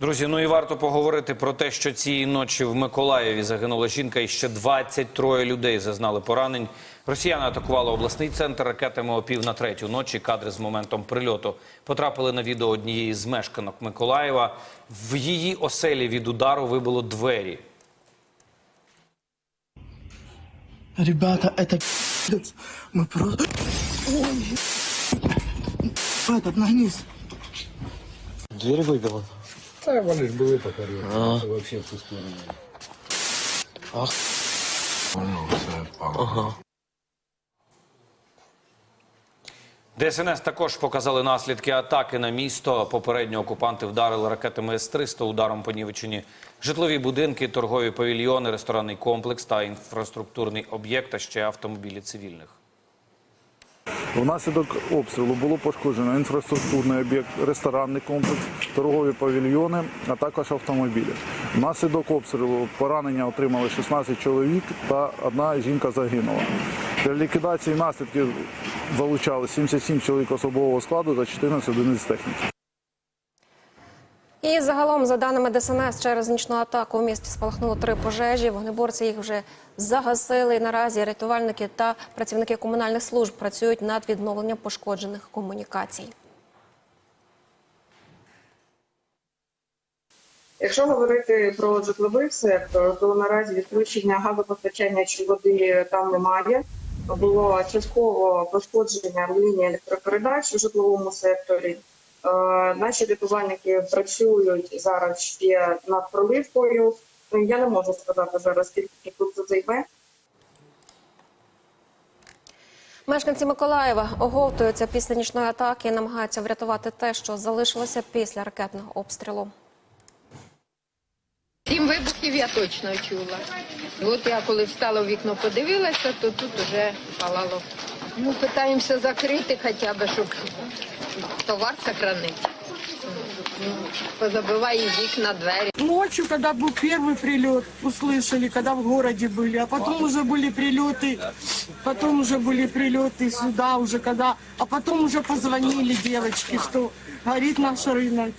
Друзі, ну і варто поговорити про те, що цієї ночі в Миколаєві загинула жінка і ще 23 людей зазнали поранень. Росіяни атакували обласний центр ракетами о пів на третю ночі. Кадри з моментом прильоту потрапили на відео однієї з мешканок Миколаєва. В її оселі від удару вибило двері. Ребята, это пи***ц. Мы просто... Ой, этот, нагнись. Дверь выбила. Та вони ж були покорили. Це взагалі в ту сторону. Ах. Воно все впало. ДСНС також показали наслідки атаки на місто. Попередньо окупанти вдарили ракетами С-300 ударом понівечені житлові будинки, торгові павільйони, ресторанний комплекс та інфраструктурний об'єкт, а ще автомобілі цивільних. Внаслідок обстрілу було пошкоджено інфраструктурний об'єкт, ресторанний комплекс, торгові павільйони, а також автомобілі. Внаслідок обстрілу поранення отримали 16 чоловік та одна жінка загинула. Для ліквідації наслідків залучали 77 чоловік особового складу та 14 одиниць техніки. І загалом, за даними ДСНС, через нічну атаку у місті спалахнуло три пожежі. Вогнеборці їх вже загасили. Наразі рятувальники та працівники комунальних служб працюють над відновленням пошкоджених комунікацій. Якщо говорити про житловий сектор, то наразі відключення газопостачання чи води там немає. Було частково пошкодження лінії електропередач у житловому секторі. Е, Наші рятувальники працюють зараз ще над проливкою. Ну, Я не можу сказати зараз, скільки тут це займе. Мешканці Миколаєва оговтуються після нічної атаки і намагаються врятувати те, що залишилося після ракетного обстрілу. Сім вибухів я точно чула. От я коли встала в вікно, подивилася, то тут вже палало. Ну, питаємося закрити хоча б, щоб товар сохранити. Ну, Позабиває вікна, двері. Ночью, когда был первый прилет, услышали, когда в городе были, а потом уже были прилеты, потом уже были прилеты сюда уже, когда, а потом уже позвонили девочки, что горит наш рынок.